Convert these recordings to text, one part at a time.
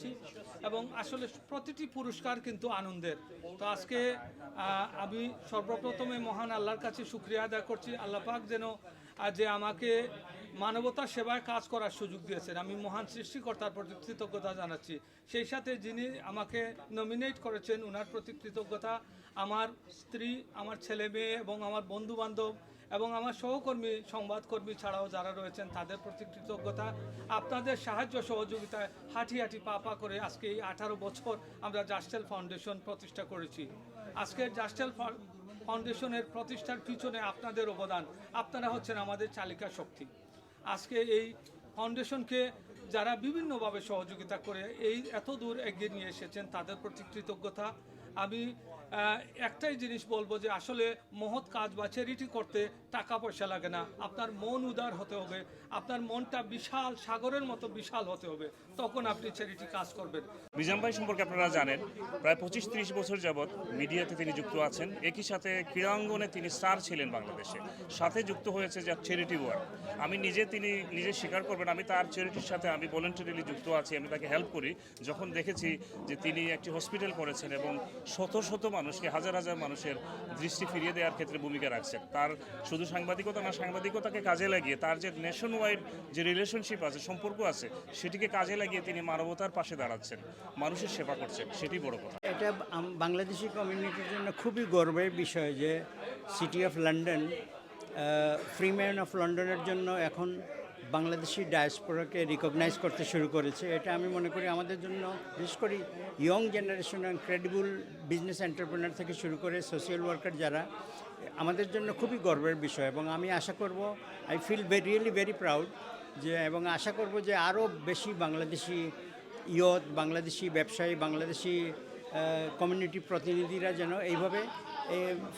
জানাচ্ছি এবং আসলে প্রতিটি পুরস্কার কিন্তু আনন্দের। তো আজকে আমি সর্বপ্রথমে মহান আল্লাহর কাছে শুক্রিয়া আদায় করছি। আল্লাহ পাক যেন যে আমাকে মানবতার সেবায় কাজ করার সুযোগ দিয়েছেন। আমি মহান সৃষ্টিকর্তার প্রতি কৃতজ্ঞতা জানাচ্ছি। সেই সাথে যিনি আমাকে নমিনেট করেছেন ওনার প্রতি কৃতজ্ঞতা। আমার স্ত্রী, আমার ছেলে মেয়ে এবং আমার বন্ধু বান্ধব এবং আমার সহকর্মী, সংবাদকর্মী ছাড়াও যারা রয়েছেন, তাদের প্রতি কৃতজ্ঞতা। আপনাদের সাহায্য সহযোগিতায় হাঁটি হাঁটি পা পা করে আজকে এই আঠারো বছর আমরা জাস্টেল ফাউন্ডেশন প্রতিষ্ঠা করেছি। আজকে জাস্টেল ফাউন্ডেশনের প্রতিষ্ঠার পিছনে আপনাদের অবদান। আপনারা হচ্ছেন আমাদের চালিকা শক্তি। আজকে এই ফাউন্ডেশনকে যারা বিভিন্নভাবে সহযোগিতা করে এই এত দূর এগিয়ে নিয়ে এসেছেন, তাদের প্রতি কৃতজ্ঞতা। আমি একটাই জিনিস বলব যে আসলে মহৎ কাজ বা চ্যারিটি করতে টাকা পয়সা লাগে না। আপনার মন উদার হতে হবে, আপনার মনটা বিশাল সাগরের মতো বিশাল হতে হবে, তখন আপনি চ্যারিটি কাজ করবেন। মিজান ভাই সম্পর্কে আপনারা জানেন, প্রায় পঁচিশ ত্রিশ বছর যাবৎ মিডিয়াতে তিনি যুক্ত আছেন। একই সাথে ক্রীড়াঙ্গনে তিনি স্টার ছিলেন বাংলাদেশে। সাথে যুক্ত হয়েছে যা চ্যারিটি ওয়ার্ক আমি নিজে তিনি নিজে স্বীকার করবেন, আমি তার চ্যারিটির সাথে আমি ভলেন্টারিলি যুক্ত আছি, আমি তাকে হেল্প করি। যখন দেখেছি যে তিনি একটি হসপিটাল করেছেন এবং শত শত মানুষকে, হাজার হাজার মানুষের দৃষ্টি ফিরিয়ে দেওয়ার ক্ষেত্রে ভূমিকা রাখছেন। তার শুধু সাংবাদিকতা না, সাংবাদিকতাকে কাজে লাগিয়ে, তার যে নেশন ওয়াইড যে রিলেশনশিপ আছে, সম্পর্ক আছে, সেটিকে কাজে লাগিয়ে তিনি মানবতার পাশে দাঁড়াচ্ছেন। মানুষের সেবা করছেন, সেটি বড় কথা। এটা বাংলাদেশি কমিউনিটির জন্য খুবই গর্বের বিষয় যে city of London freeman of লন্ডনের জন্য এখন বাংলাদেশি ডায়াসপোরাকে রিকগনাইজ করতে শুরু করেছে। এটা আমি মনে করি আমাদের জন্য, বিশেষ করে young generation credible business entrepreneur থেকে শুরু করে সোশ্যাল ওয়ার্কার যারা, আমাদের জন্য খুবই গর্বের বিষয় এবং আমি আশা করব I feel really very proud যে, এবং আশা করব যে আরও বেশি বাংলাদেশি ইয়ত, বাংলাদেশি ব্যবসায়ী, বাংলাদেশি কমিউনিটি প্রতিনিধিরা যেন এইভাবে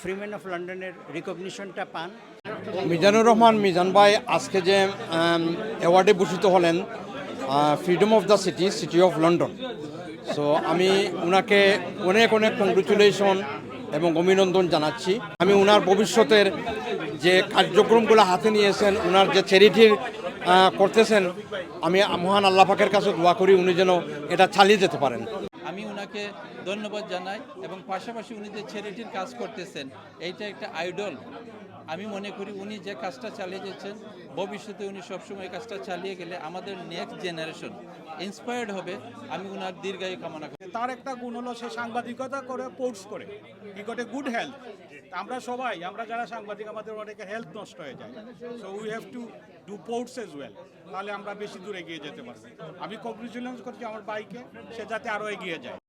ফ্রিম্যান অফ লন্ডনের রিকগনিশনটা পান। মিজানুর রহমান, মিজান ভাই, আজকে যে অ্যাওয়ার্ডে ভূষিত হলেন freedom of the city city of London so আমি ওনাকে অনেক অনেক কংগ্রেচুলেশন এবং অভিনন্দন জানাচ্ছি। আমি ওনার ভবিষ্যতের যে কার্যক্রমগুলো হাতে নিয়েছেন ওনার যে চ্যারিটির করতেছেন, আমি মহান আল্লাহ পাকের কাছে দোয়া করি, উনি যেন এটা চালিয়ে যেতে পারেন। আমি ওনাকে ধন্যবাদ জানাই এবং পাশাপাশি উনি যে ছেলেটির কাজ করতেছেন এইটা একটা আইডল আমি মনে করি উনি যে কাজটা চালিয়ে যাচ্ছেন, ভবিষ্যতে উনি সবসময় কাজটা চালিয়ে গেলে আমাদের নেক্সট জেনারেশন ইন্সপায়ার্ড হবে, আমি ওনার দীর্ঘায়ু কামনা করি। তার একটা গুণ হলো সে সাংবাদিকতা করে পোর্টস করে। We got a good health আমরা সবাই, আমরা যারা সাংবাদিক, আমাদের অনেকের হেলথ নষ্ট হয়ে যায়। So we have to do sports as well তাহলে আমরা বেশি দূর এগিয়ে যেতে পারব। আমি কংগ্রেচুলেশন করছি আমার বাইকে সে যাতে আরও এগিয়ে যায়।